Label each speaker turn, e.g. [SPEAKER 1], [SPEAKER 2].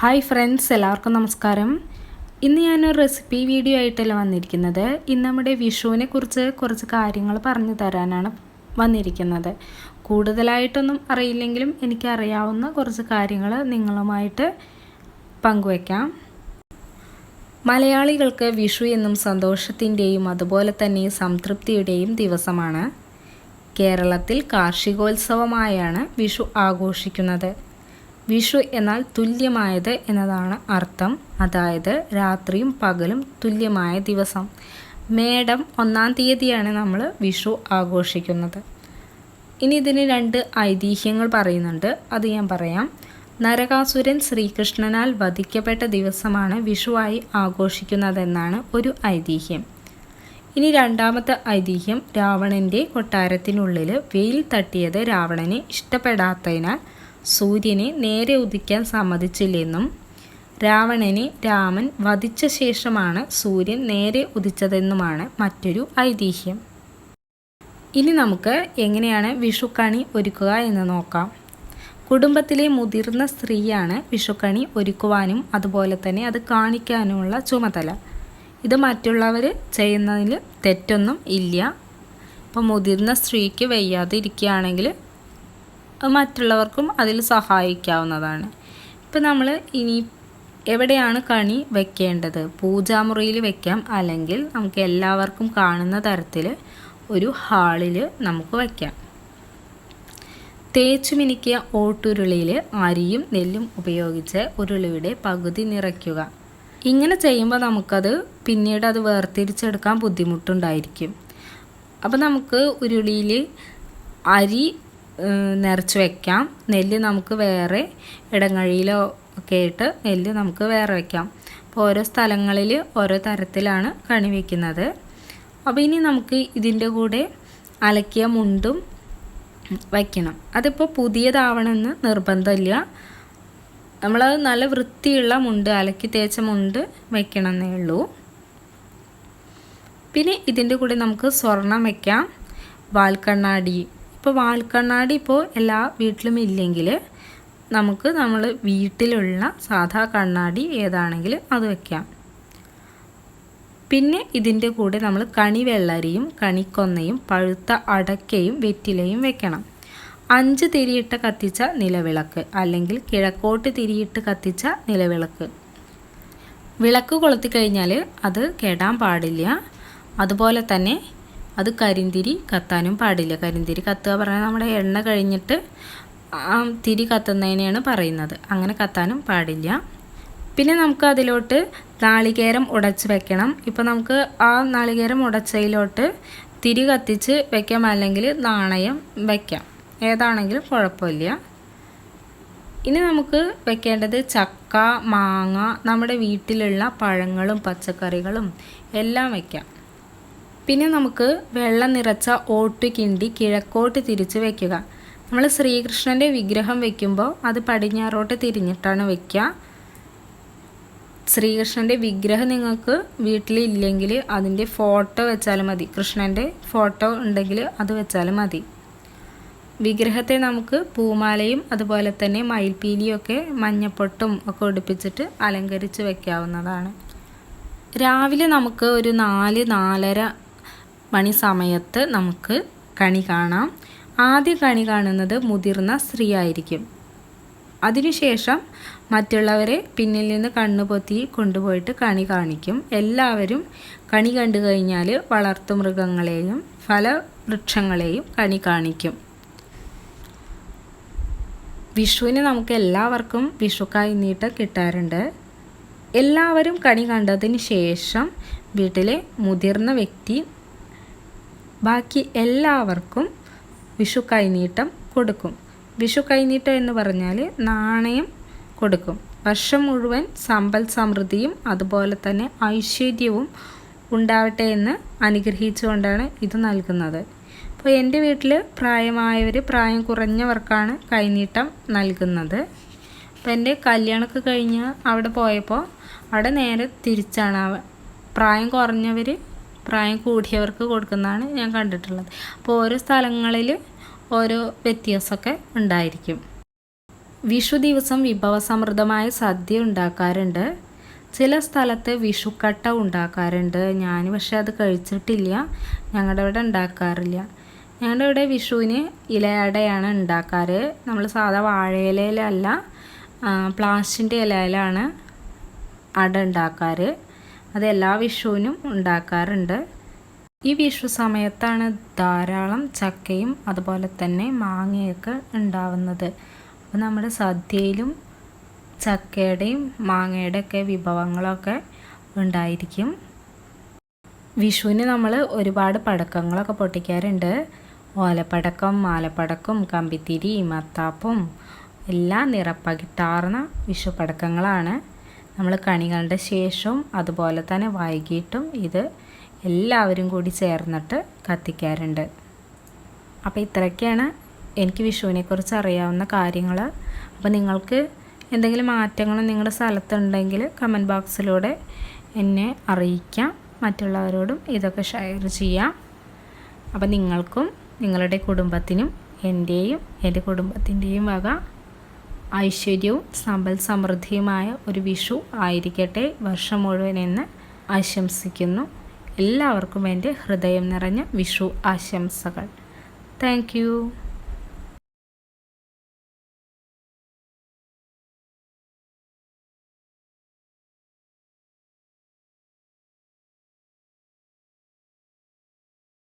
[SPEAKER 1] Hi friends എല്ലാവർക്കും നമസ്കാരം. ഇന്ന് ഞാനൊരു റെസിപ്പി വീഡിയോ ആയിട്ടല്ല വന്നിരിക്കുന്നത്. ഇന്ന് നമ്മുടെ വിഷുവിനെ കുറിച്ച് കുറച്ച് കാര്യങ്ങൾ പറഞ്ഞു തരാനാണ് വന്നിരിക്കുന്നത്. കൂടുതലായിട്ടൊന്നും അറിയില്ലെങ്കിലും എനിക്കറിയാവുന്ന കുറച്ച് കാര്യങ്ങൾ നിങ്ങളുമായിട്ട് പങ്കുവയ്ക്കാം. മലയാളികൾക്ക് വിഷു എന്നും സന്തോഷത്തിന്റെയും അതുപോലെ തന്നെ സംതൃപ്തിയുടെയും ദിവസമാണ്. കേരളത്തിൽ കാർഷികോത്സവമായാണ് വിഷു ആഘോഷിക്കുന്നത്. വിഷു എന്നാൽ തുല്യമായത് എന്നതാണ് അർത്ഥം. അതായത് രാത്രിയും പകലും തുല്യമായ ദിവസം. മേടം ഒന്നാം തീയതിയാണ് നമ്മൾ വിഷു ആഘോഷിക്കുന്നത്. ഇനി ഇതിന് രണ്ട് ഐതിഹ്യങ്ങൾ പറയുന്നുണ്ട്. അത് ഞാൻ പറയാം. നരകാസുരൻ ശ്രീകൃഷ്ണനാൽ വധിക്കപ്പെട്ട ദിവസമാണ് വിഷുവായി ആഘോഷിക്കുന്നതെന്നാണ് ഒരു ഐതിഹ്യം. ഇനി രണ്ടാമത്തെ ഐതിഹ്യം രാവണന്റെ കൊട്ടാരത്തിനുള്ളിൽ വെയിൽ തട്ടിയത് രാവണന് ഇഷ്ടപ്പെടാത്തതിനാൽ സൂര്യനെ നേരെ ഉദിക്കാൻ സമ്മതിച്ചില്ലെന്നും രാവണനെ രാമൻ വധിച്ച ശേഷമാണ് സൂര്യൻ നേരെ ഉദിച്ചതെന്നുമാണ് മറ്റൊരു ഐതിഹ്യം. ഇനി നമുക്ക് എങ്ങനെയാണ് വിഷുക്കണി ഒരുക്കുക എന്ന് നോക്കാം. കുടുംബത്തിലെ മുതിർന്ന സ്ത്രീയാണ് വിഷുക്കണി ഒരുക്കുവാനും അതുപോലെ തന്നെ അത് കാണിക്കാനുമുള്ള ചുമതല. ഇത് മറ്റുള്ളവർ ചെയ്യുന്നതിൽ തെറ്റൊന്നും ഇല്ല. ഇപ്പം മുതിർന്ന സ്ത്രീക്ക് വയ്യാതെ ഇരിക്കുകയാണെങ്കിൽ മറ്റുള്ളവർക്കും അതിൽ സഹായിക്കാവുന്നതാണ്. ഇപ്പം നമ്മൾ ഇനി എവിടെയാണ് കണി വെക്കേണ്ടത്? പൂജാമുറിയിൽ വെക്കാം അല്ലെങ്കിൽ നമുക്ക് എല്ലാവർക്കും കാണുന്ന തരത്തിൽ ഒരു ഹാളിൽ നമുക്ക് വയ്ക്കാം തേച്ചു മിനുക്കിയ ഓട്ടുരുളിയിൽ അരിയും നെല്ലും ഉപയോഗിച്ച് ഉരുളിയുടെ പകുതി നിറയ്ക്കുക. ഇങ്ങനെ ചെയ്യുമ്പോൾ നമുക്കത് പിന്നീട് അത് വേർതിരിച്ചെടുക്കാൻ ബുദ്ധിമുട്ടുണ്ടായിരിക്കും. അപ്പോൾ നമുക്ക് ഉരുളിയിൽ അരി നിറച്ച് വെക്കാം. നെല്ല് നമുക്ക് വേറെ ഇടങ്ങഴിയിലോ ഒക്കെ ഇട്ട് നെല്ല് നമുക്ക് വേറെ വെക്കാം. അപ്പോൾ ഓരോ സ്ഥലങ്ങളിൽ ഓരോ തരത്തിലാണ് കണി വയ്ക്കുന്നത് അപ്പോൾ ഇനി നമുക്ക് ഇതിന്റെ കൂടെ അലക്കിയ മുണ്ടും വയ്ക്കണം അതിപ്പോൾ പുതിയതാവണമെന്ന് നിർബന്ധമില്ല. നമ്മൾ നല്ല വൃത്തിയുള്ള മുണ്ട് അലക്കി തേച്ച മുണ്ട് വയ്ക്കണമെന്നേ ഉള്ളൂ. പിന്നെ ഇതിന്റെ കൂടെ നമുക്ക് സ്വർണം വയ്ക്കാം വാൽക്കണ്ണാടി ഇപ്പോൾ വാൽക്കണ്ണാടി ഇപ്പോൾ എല്ലാ വീട്ടിലും ഇല്ലെങ്കിൽ നമുക്ക് നമ്മൾ വീട്ടിലുള്ള സാധാ കണ്ണാടി ഏതാണെങ്കിൽ അത് വയ്ക്കാം പിന്നെ ഇതിന്റെ കൂടെ നമ്മൾ കണി വെള്ളരിയും കണിക്കൊന്നയും പഴുത്ത അടക്കയും വെറ്റിലയും വെക്കണം. അഞ്ച് തിരിയിട്ട് കത്തിച്ച നിലവിളക്ക് അല്ലെങ്കിൽ കിഴക്കോട്ട് തിരിയിട്ട് കത്തിച്ച നിലവിളക്ക്. വിളക്ക് കൊളുത്തി കഴിഞ്ഞാൽ അത് കെടാൻ പാടില്ല. അതുപോലെ തന്നെ അത് കരിന്തിരി കത്താനും പാടില്ല. കരിന്തിരി കത്തുക പറഞ്ഞാൽ നമ്മുടെ എണ്ണ കഴിഞ്ഞിട്ട് തിരി കത്തുന്നതിനെയാണ് പറയുന്നത്. അങ്ങനെ കത്താനും പാടില്ല. പിന്നെ നമുക്ക് അതിലോട്ട് നാളികേരം ഉടച്ച് വെക്കണം. ഇപ്പോൾ നമുക്ക് ആ നാളികേരം ഉടച്ചതിലോട്ട് തിരി കത്തിച്ച് വെക്കാം അല്ലെങ്കിൽ നാണയം വെക്കാം. ഏതാണെങ്കിലും കുഴപ്പമില്ല. ഇനി നമുക്ക് വെക്കേണ്ടത് ചക്ക മാങ്ങ നമ്മുടെ വീട്ടിലുള്ള പഴങ്ങളും പച്ചക്കറികളും എല്ലാം വയ്ക്കാം പിന്നെ നമുക്ക് വെള്ളം നിറച്ച ഓട്ട് കിണ്ടി കിഴക്കോട്ട് തിരിച്ച് വയ്ക്കുക നമ്മൾ ശ്രീകൃഷ്ണന്റെ വിഗ്രഹം വയ്ക്കുമ്പോൾ അത് പടിഞ്ഞാറോട്ട് തിരിഞ്ഞിട്ടാണ് വയ്ക്കുക ശ്രീകൃഷ്ണന്റെ വിഗ്രഹം നിങ്ങൾക്ക് വീട്ടിലില്ലെങ്കിൽ അതിന്റെ ഫോട്ടോ വെച്ചാലും മതി. കൃഷ്ണന്റെ ഫോട്ടോ ഉണ്ടെങ്കിൽ അത് വെച്ചാലും മതി. വിഗ്രഹത്തെ നമുക്ക് പൂമാലയും അതുപോലെ തന്നെ മയിൽപ്പീലിയൊക്കെ മഞ്ഞപ്പൊട്ടും ഒക്കെ ഒടിപ്പിച്ചിട്ട് അലങ്കരിച്ച് വെക്കാവുന്നതാണ്. രാവിലെ നമുക്ക് ഒരു നാല് നാലര മണി സമയത്ത് നമുക്ക് കണി കാണാം. ആദ്യ കണി കാണുന്നത് മുതിർന്ന സ്ത്രീ ആയിരിക്കും അതിനുശേഷം മറ്റുള്ളവരെ പിന്നിൽ നിന്ന് കണ്ണുപൊത്തി കൊണ്ടുപോയിട്ട് കണി കാണിക്കും. എല്ലാവരും കണി കണ്ടു കഴിഞ്ഞാൽ വളർത്തുമൃഗങ്ങളെയും ഫലവൃക്ഷങ്ങളെയും കണി കാണിക്കും. വിഷുവിന് നമുക്ക് എല്ലാവർക്കും വിഷുക്കായി നീട്ടം കിട്ടാറുണ്ട്. എല്ലാവരും കണി കണ്ടതിന് ശേഷം വീട്ടിലെ മുതിർന്ന വ്യക്തി ബാക്കി എല്ലാവർക്കും വിഷു കൈനീട്ടം കൊടുക്കും. വിഷു കൈനീട്ടം എന്ന് പറഞ്ഞാൽ നാണയം കൊടുക്കും. വർഷം മുഴുവൻ സമ്പൽ സമൃദ്ധിയും അതുപോലെ തന്നെ ഐശ്വര്യവും ഉണ്ടാവട്ടെ എന്ന് അനുഗ്രഹിച്ചുകൊണ്ടാണ് ഇത് നൽകുന്നത്. അപ്പോൾ എന്റെ വീട്ടിൽ പ്രായമായവർ പ്രായം കുറഞ്ഞവർക്കാണ് കൈനീട്ടം നൽകുന്നത്. അപ്പോൾ എന്റെ കല്യാണമൊക്കെ കഴിഞ്ഞ് അവിടെ പോയപ്പോൾ അവിടെ നേരെ തിരിച്ചാണ്. പ്രായം കുറഞ്ഞവർ പ്രായം കൂടിയവർക്ക് കൊടുക്കുന്നതാണ് ഞാൻ കണ്ടിട്ടുള്ളത്. അപ്പോൾ ഓരോ സ്ഥലങ്ങളിൽ ഓരോ വ്യത്യാസമൊക്കെ ഉണ്ടായിരിക്കും. വിഷു ദിവസം വിഭവസമൃദ്ധമായ സദ്യ ഉണ്ടാക്കാറുണ്ട്. ചില സ്ഥലത്ത് വിഷുക്കട്ട ഉണ്ടാക്കാറുണ്ട്. ഞാൻ പക്ഷേ അത് കഴിച്ചിട്ടില്ല. ഞങ്ങളുടെ ഇവിടെ ഉണ്ടാക്കാറില്ല. ഞങ്ങളുടെ ഇവിടെ വിഷുവിന് ഇലയടയാണ് ഉണ്ടാക്കാറ്. നമ്മൾ സാധാ വാഴയിലയിലല്ല പ്ലാസ്റ്റിന്റെ ഇലയിലാണ് അട ഉണ്ടാക്കാറ്. അത് എല്ലാ വിഷുവിനും ഉണ്ടാക്കാറുണ്ട്. ഈ വിഷു സമയത്താണ് ധാരാളം ചക്കയും അതുപോലെ തന്നെ മാങ്ങയൊക്കെ ഉണ്ടാവുന്നത്. അപ്പോൾ നമ്മുടെ സദ്യയിലും ചക്കയുടെയും മാങ്ങയുടെ ഒക്കെ വിഭവങ്ങളൊക്കെ ഉണ്ടായിരിക്കും. വിഷുവിന് നമ്മൾ ഒരുപാട് പടക്കങ്ങളൊക്കെ പൊട്ടിക്കാറുണ്ട്. ഓലപ്പടക്കം മാലപ്പടക്കം കമ്പിത്തിരി മത്താപ്പും എല്ലാം നിറപ്പകിട്ടാർന്ന വിഷു പടക്കങ്ങളാണ്. നമ്മൾ കണികളുടെ ശേഷവും അതുപോലെ തന്നെ വൈകിട്ടും ഇത് എല്ലാവരും കൂടി ചേർന്നിട്ട് കത്തിക്കാറുണ്ട്. അപ്പോൾ ഇത്രയൊക്കെയാണ് എനിക്ക് വിഷുവിനെക്കുറിച്ച് അറിയാവുന്ന കാര്യങ്ങൾ അപ്പോൾ നിങ്ങൾക്ക് എന്തെങ്കിലും മാറ്റങ്ങൾ നിങ്ങളുടെ സ്ഥലത്തുണ്ടെങ്കിൽ കമന്റ് ബോക്സിലൂടെ എന്നെ അറിയിക്കാം. മറ്റുള്ളവരോടും ഇതൊക്കെ ഷെയർ ചെയ്യാം. അപ്പോൾ നിങ്ങൾക്കും നിങ്ങളുടെ കുടുംബത്തിനും എന്റെയും എന്റെ കുടുംബത്തിന്റെയും വക ഐശ്വര്യവും സമ്പൽ സമൃദ്ധിയുമായ ഒരു വിഷു ആയിരിക്കട്ടെ വർഷം മുഴുവൻ എന്ന് ആശംസിക്കുന്നു. എല്ലാവർക്കും എന്റെ ഹൃദയം നിറഞ്ഞ വിഷു ആശംസകൾ. താങ്ക്